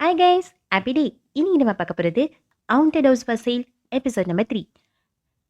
ஐ guys happy day இனி நம்ம பார்க்க போகிறது haunted house for sale episode number three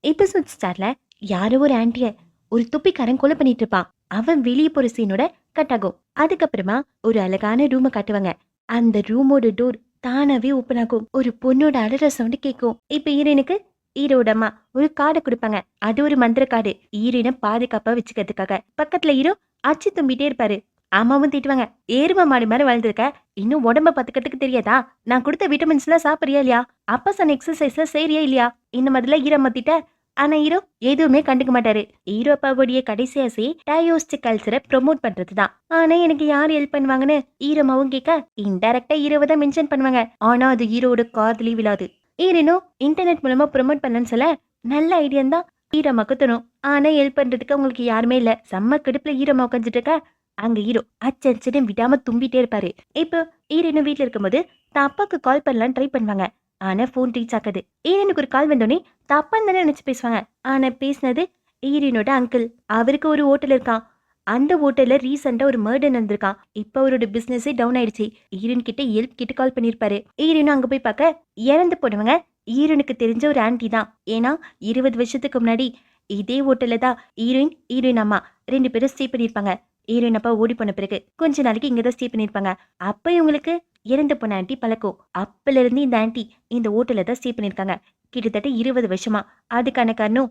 episode ஸ்டார்டில் யாரோ ஒரு ஆண்டியை ஒரு துப்பிக்காரன் கொலை பண்ணிட்டு இருப்பான். அவன் வெளியே போகிற சீனோட கட் ஆகும். அதுக்கப்புறமா ஒரு அழகான ரூமை காட்டுவாங்க. அந்த ரூமோட டோர் தானாவே ஓப்பன் ஆகும். ஒரு பொண்ணோட அலற சவுண்டு கேட்கும் இப்போ ஈரனுக்கு ஈரோடம்மா ஒரு கார்டை கொடுப்பாங்க. அது ஒரு மந்திர காடு ஈரனை பாதுகாப்பாக வச்சுக்கிறதுக்காக. பக்கத்தில் ஈரோ அச்சு தும்பிட்டே இருப்பாரு. அம்மாவும் திட்டுவாங்க. ஏறும மாடி மாதிரி வளர்ந்துருக்க இன்னும் உடம்ப பத்துக்கிறதுக்கு தெரியாதா? நான் கொடுத்த விட்டமின்ஸ் எல்லாம் இல்லையா? அப்பா சன் எக்ஸசைஸ்ல செய்யறியா இல்லையா? இந்த மாதிரிலாம் ஈரம் மத்திட்ட ஆனா ஹீரோ எதுவுமே கண்டுக்க மாட்டாரு. ஹீரோ அப்பாவுடைய கடைசி ஆசை டயோஸ்ட் கல்ச்சரை ப்ரொமோட் பண்றதுதான் ஆனா எனக்கு யார் ஹெல்ப் பண்ணுவாங்கன்னு ஹீரோமாவும் கேட்க இன்டெரக்டா ஹீரோவை தான் மென்ஷன் பண்ணுவாங்க. ஆனா அது ஹீரோட காதலி விழாது. ஹீரோனோ இன்டர்நெட் மூலமா ப்ரொமோட் பண்ணன்னு சொல்ல நல்ல ஐடியா தான் ஹீரோமாக்கு தோணும். ஆனா ஹெல்ப் பண்றதுக்கு உங்களுக்கு யாருமே இல்ல. செம்ம கடுப்புல ஹீரோமா உட்காந்துட்டு இருக்க. அங்க ஹீரோ அச்சன்னு விடாம தும்பிட்டே இருப்பாரு. இப்போ ஹீரோனும் வீட்ல இருக்கும்போது தான் அப்பாக்கு கால் பண்ணலான்னு ட்ரை பண்ணுவாங்க. ஆனா ஃபோன் ரீச் ஆகாது. ஹீரோனுக்கு ஒரு கால் வந்தோடனே தப்பா தானே நினைச்சு பேசுவாங்க. ஆனா பேசினது ஹீரோனோட அங்கிள் அவருக்கு ஒரு ஹோட்டல் இருக்கான் அந்த ஹோட்டல்ல ரீசெண்டா ஒரு மர்டர் நடந்திருக்கான் இப்போ அவரோட பிஸ்னஸே டவுன் ஆயிடுச்சு. ஈரன் கிட்ட ஹெல்ப் கிட்ட கால் பண்ணிருப்பாரு. ஈரனும் அங்க போய் பார்க்க இறந்து போனவங்க ஈரனுக்கு தெரிஞ்ச ஒரு ஆண்டி தான். ஏன்னா இருபது வருஷத்துக்கு முன்னாடி இதே ஹோட்டல்ல தான் ஹீரோயின் ஹீரோயின் அம்மா ரெண்டு பேரும் ஸ்டே பண்ணியிருப்பாங்க ஹீரோயின் அப்பா ஓடி போன பிறகு கொஞ்ச நாளைக்கு இங்கே தான் ஸ்டே பண்ணியிருப்பாங்க. அப்ப இவங்களுக்கு இறந்து போன ஆன்டி பழக்கம். அப்பல இருந்து இந்த ஆன்டி இந்த ஹோட்டல்ல தான் ஸ்டே பண்ணியிருக்காங்க. கிட்டத்தட்ட இருபது வருஷமா. அதுக்கான காரணம்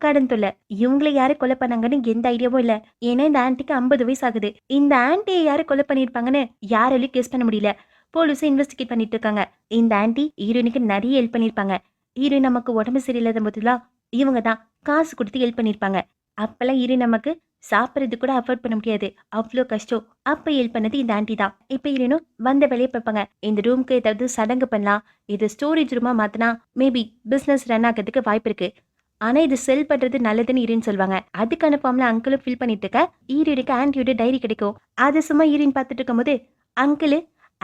கடன் தொல்லை. இவங்களை யாரு கொலை பண்ணாங்கன்னு எந்த ஐடியாவும் இல்ல. ஏன்னா இந்த ஆன்ட்டிக்கு ஐம்பது வயசு ஆகுது. இந்த ஆன்ட்டியை யாரு கொலை பண்ணியிருப்பாங்கன்னு யாராலையும் கெஸ் பண்ண முடியல. போலீஸும் இன்வெஸ்டிகேட் பண்ணிட்டு இருக்காங்க. இந்த ஆன்ட்டி ஹீரோயினுக்கு நிறைய ஹெல்ப் பண்ணியிருப்பாங்க. ஹீரோயின் நமக்கு உடம்பு சரியில்லாத போதுலாம் இவங்க தான் காசு கொடுத்து ஹெல்ப் பண்ணியிருப்பாங்க. அப்பெல்லாம் ஹீரோயின் நமக்கு சாப்பிட்றது கூட அஃபோர்ட் பண்ண முடியாது. அவ்வளோ கஷ்டம். அப்போ ஹெல்ப் பண்ணது இந்த ஆண்டி தான். இப்போ இல்லைனும் வந்த வேலையை பார்ப்பாங்க. இந்த ரூம்க்கு ஏதாவது சடங்கு பண்ணலாம். இது ஸ்டோரேஜ் ரூமாக மாற்றினா மேபி பிஸ்னஸ் ரன் ஆகிறதுக்கு வாய்ப்பு இருக்கு. ஆனால் இது செல் பண்ணுறது நல்லதுன்னு ஈரின்னு சொல்லுவாங்க. அதுக்கான ஃபார்ம்ல அங்கிளும் ஃபில் பண்ணிட்டு இருக்க. ஈரோடுக்கு ஆண்டியோட டைரி கிடைக்கும். அது சும்மா ஈரின் பார்த்துட்டு இருக்கும்போது அங்கிள்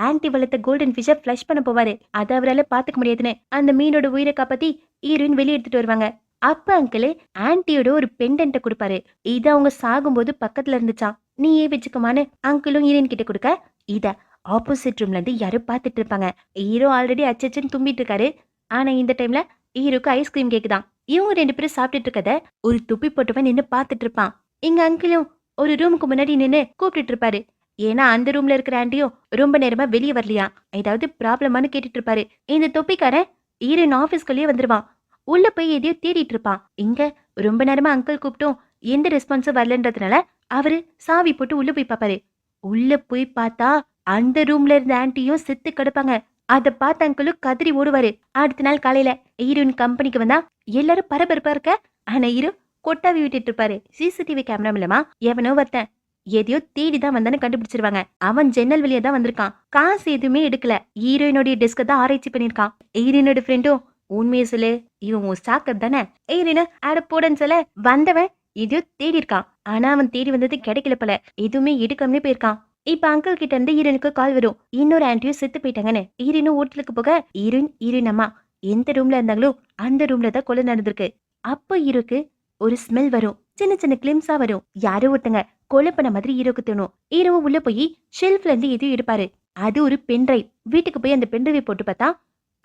ஆன்டி வளர்த்த கோல்டன் ஃபிஷ்ஷை ஃப்ளஷ் பண்ண போவாரு. அதை அவரால் பார்த்துக்க முடியாதுன்னு அந்த மீனோட உயிரை காப்பாற்றி ஈரின் வெளியே எடுத்துட்டு வருவாங்க. அப்ப அங்கிள் ஆன்ட்டியோட ஒரு பெண்டன்ட்டை கொடுப்பாரு. இது அவங்க சாகும்போது பக்கத்துல இருந்துச்சான் நீயே வச்சுக்கமான்னு அங்கிளும் ஹீரோயின் கிட்ட கொடுக்க இத ஆப்போசிட் ரூம்ல இருந்து யாரோ பார்த்துட்டு இருப்பாங்க. ஹீரோ ஆல்ரெடி அச்சச்சன் தும்பிட்டு இருக்காரு. ஆனா இந்த டைம்ல ஹீரோக்கு ஐஸ்கிரீம் கேக்குதான் இவங்க ரெண்டு பேரும் சாப்பிட்டுட்டு இருக்கத ஒரு துப்பி போட்டவன் நின்று பார்த்துட்டு இருப்பான். எங்க அங்கிளும் ஒரு ரூமுக்கு முன்னாடி நின்று கூப்பிட்டுட்டு இருப்பாரு. ஏன்னா அந்த ரூம்ல இருக்கிற ஆண்டியும் ரொம்ப நேரமா வெளியே வரலையா? ஏதாவது ப்ராப்ளமானு கேட்டுட்டு இருப்பாரு. இந்த தொப்பிக்காரன் ஈரன் ஆஃபீஸ்க்குள்ளேயே வந்துருவான். உள்ள போய் எதையோ தேடிட்டு இருப்பான். இங்க ரொம்ப நேரமா அங்கிள் கூப்பிட்டோம் எந்த ரெஸ்பான்ஸும் வரலன்றதுனால அவரு சாவி போட்டு உள்ள போய் பாப்பாரு உள்ள போய் பார்த்தா அந்த ரூம்ல இருந்த ஆன்ட்டியும் செத்து கிடப்பாங்க. அத பார்த்த அங்கிளும் கதறி ஓடுவாரு. அடுத்த நாள் காலையில ஹீரோயின் கம்பெனிக்கு வந்தா எல்லாரும் பரபரப்பா இருக்க. ஆனா ஹீரோ கொட்டாவி விட்டுட்டு இருப்பாரு. சிசிடிவி கேமரா மூலமா எவனோ ஒருத்தன் எதையோ தேடி தான் வந்தான்னு கண்டுபிடிச்சிருவாங்க. அவன் ஜன்னல் வழியா தான் வந்திருக்கான். காசு எதுவுமே எடுக்கல. ஹீரோயினுடைய டெஸ்க தான் ஆராய்ச்சி பண்ணிருக்கான் ஹீரோயினோட ஃப்ரெண்டும் உண்மையை சொல்லு இவன் உன் சாக்கர் தானே? ஈரேனு அட போடன்னு சொல்ல வந்தவன் எதையோ தேடி இருக்கான். ஆனா அவன் தேடி வந்தது கிடைக்கல போல. எதுவுமே எடுக்காமலே போயிருக்கான். இப்ப அங்கிள் கிட்ட இருந்து ஈரனுக்கு கால் வரும். இன்னொரு ஆண்டியும் செத்து போயிட்டாங்கன்னு. ஹீரோனும் ஹோட்டலுக்கு போக ஈரன் ஈரன் அம்மா எந்த ரூம்ல இருந்தாங்களோ அந்த ரூம்ல தான் கொலை நடந்திருக்கு. அப்போ இருக்கு ஒரு ஸ்மெல் வரும். சின்ன சின்ன கிளிம்ஸா வரும். யாரோ ஒருத்தங்க கொலை பண்ண மாதிரி ஈரோக்கு தோணும். ஈரோ உள்ள போய் ஷெல்ஃப்ல இருந்து எதுவும் எடுப்பாரு. அது ஒரு பென்ட்ரைவ் வீட்டுக்கு போய் அந்த பென்ட்ரைவை போட்டு பார்த்தா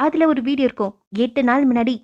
அதுல ஒரு வீடியோ இருக்கும். எட்டு நாள் முன்னாடி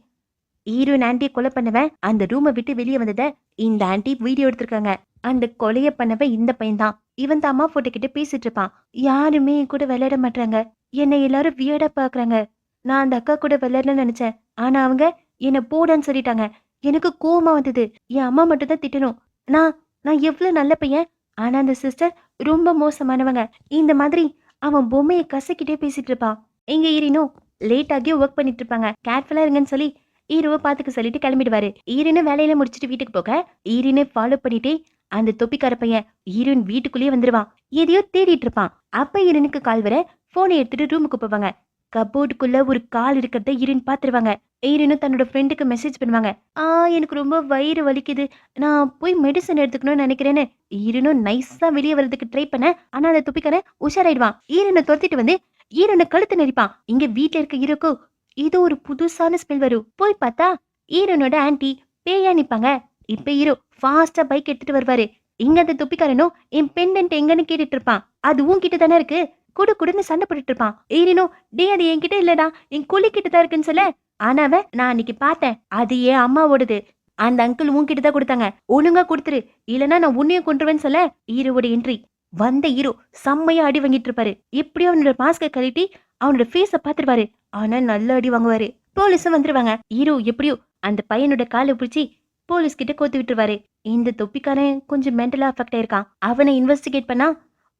ஹீரோயின் ஆண்டியை கொலை பண்ணவன் அந்த ரூமை விட்டு வெளியே வந்ததை இந்த ஆண்டி வீடியோ எடுத்திருக்காங்க. அந்த கொலைய பண்ணவன் இந்த பையன் தான். இவன் தான் அம்மா போட்டோ கிட்ட பேசிட்டு இருப்பான். யாருமே என் கூட விளையாட மாட்டாங்க என்னை எல்லாரும் வியடா பாக்குறாங்க. நான் அந்த அக்கா கூட விளையாடணும்னு நினைச்சேன். ஆனா அவங்க என்ன போடான்னு சொல்லிட்டாங்க. எனக்கு கோவமா வந்தது. என் அம்மா மட்டும் தான் திட்டணும். நான் நான் எவ்வளவு நல்ல பையன்? ஆனா அந்த சிஸ்டர் ரொம்ப மோசமானவங்க. இந்த மாதிரி அவன் பொம்மையை கசக்கிட்டே பேசிட்டு இருப்பான். எங்க ஈரினும் லேட் ஒர்க் பண்ணிட்டு இருப்பாங்க கேர்ஃபுல்லா இருங்கன்னு சொல்லி ஈரோவை பார்த்துக்க சொல்லிட்டு கிளம்பிடுவாரு. ஈரினு வேலையில முடிச்சுட்டு வீட்டுக்கு போக ஈரினை ஃபாலோ பண்ணிட்டே அந்த தொப்பிக்கார பையன் ஈரின் வீட்டுக்குள்ளேயே வந்துருவான். எதையோ தேடிட்டு இருப்பான். அப்ப ஈரனுக்கு கால் வர போனை எடுத்துட்டு ரூமுக்கு போவாங்க. கபோர்டுக்குள்ள ஒரு கால் இருக்கிறத ஈரின் பாத்துருவாங்க. ஈரனும் தன்னோட ஃப்ரெண்டுக்கு மெசேஜ் பண்ணுவாங்க. ஆ எனக்கு ரொம்ப வயிறு வலிக்குது. நான் போய் மெடிசன் எடுத்துக்கணும்னு நினைக்கிறேன்னு. ஈரனும் நைஸா வெளியே வர்றதுக்கு ட்ரை பண்ண ஆனா அந்த துப்பிக்கான உஷாராயிடுவான். ஈரனை துரத்திட்டு வந்து ஈரனை கழுத்து நெரிப்பான்? இங்க வீட்ல இருக்க ஈரோக்கோ இது ஒரு புதுசான ஸ்மெல் வரும். போய் பார்த்தா ஈரனோட ஆன்டி பேயா நிப்பாங்க இப்ப ஈரோ ஃபாஸ்டா பைக் எடுத்துட்டு வருவாரு. இங்க அந்த துப்பிக்காரனும் என் பெண்டன்ட் எங்கன்னு கேட்டுட்டு இருப்பான். அது உன்கிட்ட தானே இருக்கு? குடு குடுன்னு சண்டை போட்டுட்டு இருப்பான். ஈரனும் டே அது என்கிட்ட இல்லடா. என் குழி கிட்ட தான் இருக்குன்னு சொல்ல? ஆனா நான் அன்னைக்கு பார்த்தேன். அது ஏன் அம்மாவோடது. அந்த அங்கிள் உன்கிட்ட தான் கொடுத்தாங்க. ஒழுங்கா கொடுத்துரு. இல்லனா நான் உன்னையும் கொண்டுருவேன்னு சொல்ல? ஈரோட என்ட்ரி வந்த ஹீரோ செம்மையா அடி வாங்கிட்டு இருப்பாரு எப்படியோ அவனோட மாஸ்கை கழட்டி அவனோட ஃபேஸை பாத்துருவாரு ஆனா நல்ல அடி வாங்குவாரு. போலீஸும் வந்துருவாங்க. ஹீரோ எப்படியோ அந்த பையனோட காலை பிடிச்சி போலீஸ் கிட்ட கோத்து விட்டுருவாரு. இந்த தொப்பிக்காரன் கொஞ்சம் மென்டலா அஃபெக்ட் ஆயிருக்கான். அவனை இன்வெஸ்டிகேட் பண்ணா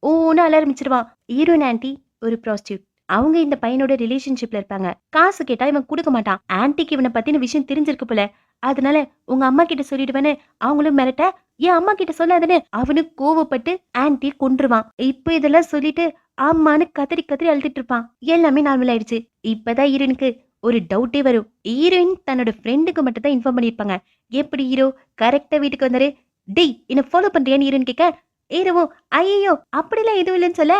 ஓன்னு அலாரமிச்சிருவான். ஹீரோயின் ஆன்ட்டி ஒரு ப்ராஸ்டியூட் அவங்க இந்த பையனோட ரிலேஷன்ஷிப்ல இருப்பாங்க. காசு கேட்டா இவன் கொடுக்க மாட்டான். ஆன்ட்டிக்கு இவனை பத்தின விஷயம் தெரிஞ்சிருக்கு போல. அதனால உங்க அம்மா கிட்ட சொல்லிடுவேன்னு அவங்களும் மிரட்ட என் அம்மா கிட்ட சொல்லாதன்னு அவனுக்கு கோவப்பட்டு ஆன்ட்டி கொன்றுவான். இப்போ இதெல்லாம் சொல்லிட்டு அம்மான்னு கதறி கதறி அழுதுட்டு இருப்பான். எல்லாமே நார்மல் ஆயிடுச்சு. இப்பதான் ஹீரோனுக்கு ஒரு டவுட்டே வரும். ஹீரோயின் தன்னோட ஃப்ரெண்டுக்கு மட்டும் தான் இன்ஃபார்ம் பண்ணிருப்பாங்க எப்படி ஹீரோ கரெக்டா வீட்டுக்கு வந்தாரு? டேய் என்ன ஃபாலோ பண்றியான்னு ஹீரோயின் கேட்க ஹீரோவும் ஐயோ அப்படிலாம் எதுவும் இல்லைன்னு சொல்ல?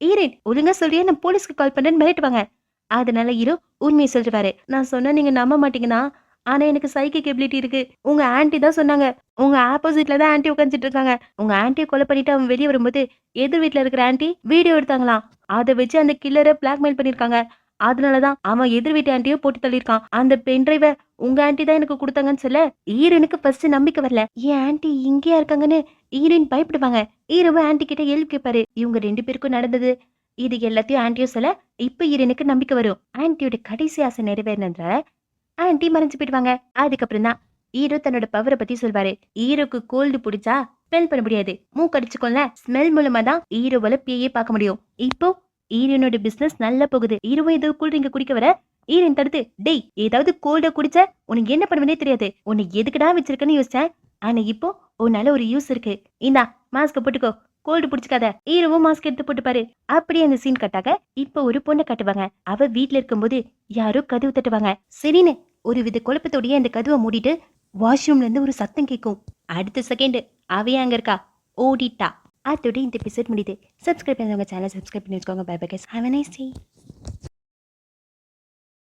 ஹீரோயின் ஒழுங்கா சொல்றியா? நான் போலீஸ்க்கு கால் பண்ணேன்னு மிரட்டுவாங்க. அதனால ஹீரோ உண்மையை சொல்லிருவாரு நான் சொன்னா நீங்க நம்ப மாட்டீங்கன்னா ஆனா எனக்கு சைக்கிக் எபிலிட்டி இருக்கு. உங்க ஆன்டி தான் சொன்னாங்க. உங்க ஆப்போசிட்ல தான் ஆன்டி உட்காந்துட்டு இருக்காங்க உங்க ஆன்டியை கொலை பண்ணிட்டு அவன் வெளியே வரும்போது எதிர் வீட்டுல இருக்கிற ஆன்ட்டி வீடியோ எடுத்தாங்களாம். அதை வச்சு அந்த கில்லரை பிளாக்மெயில் பண்ணிருக்காங்க. அதனாலதான் அவன் எதிர் வீட்டு ஆன்ட்டியோ போட்டு தள்ளியிருக்கான். அந்த பென்ட்ரைவை உங்க ஆன்ட்டி தான் எனக்கு கொடுத்தாங்கன்னு சொல்ல ஈரனுக்கு ஃபர்ஸ்ட் நம்பிக்கை வரல. என் ஆன்ட்டி இங்கேயா இருக்காங்கன்னு ஈரன் பயப்படுவாங்க. ஈரவும் ஆன்ட்டி கிட்ட எழுப்பி கேட்பாரு இவங்க ரெண்டு பேருக்கும் நடந்தது. இது எல்லாத்தையும் ஆன்ட்டியும் சொல்ல இப்ப ஈரனுக்கு நம்பிக்கை வரும். ஆண்டியோட கடைசி ஆசை நிறைவேறினதுல ஆன்டி மறைஞ்சு போயிடுவாங்க. அதுக்கப்புறம் தான் ஹீரோ தன்னோட பவரை பத்தி சொல்வாரு. ஹீரோக்கு கோல்டு பிடிச்சா ஸ்மெல் பண்ண முடியாது. மூக்கடிச்சுக்கோல ஸ்மெல் மூலமா தான் ஹீரோவால பேயே பார்க்க முடியும். இப்போ ஹீரோனோட பிசினஸ் நல்லா போகுது. ஹீரோவை ஏதோ கூல்ட்ரிங்க குடிக்க வர ஈரன் தடுத்து டேய் ஏதாவது கோல்ட குடிச்ச உனக்கு என்ன பண்ணுவேனே தெரியாது. உன்னை எதுக்குடா வச்சிருக்கேன்னு யோசிச்சேன். ஆனா இப்போ உன்னால ஒரு யூஸ் இருக்கு. இந்தா மாஸ்க் போட்டுக்கோ. கோல்டு பிடிச்சிக்காத. ஹீரோவும் மாஸ்க் எடுத்து போட்டுப்பாரு. அப்படியே அந்த சீன் கட்டாக இப்போ ஒரு பொண்ணை கட்டுவாங்க. அவ வீட்ல இருக்கும்போது யாரோ கதவு தட்டுவாங்க. சரின்னு ஒரு வித குழப்பத்தோடயே அந்த கதவை மூடிட்டு வாஷ்ரூம்ல இருந்து ஒரு சத்தம் கேட்கும். அடுத்த செகண்ட் அவையே அங்கே இருக்கா? ஓடிட்டா. அதோட இந்த எபிசோட் முடியுது. சப்ஸ்கிரைப் பண்ணவங்க சேனல் சப்ஸ்கிரைப் பண்ணி வச்சுக்கோங்க. Bye bye have nice day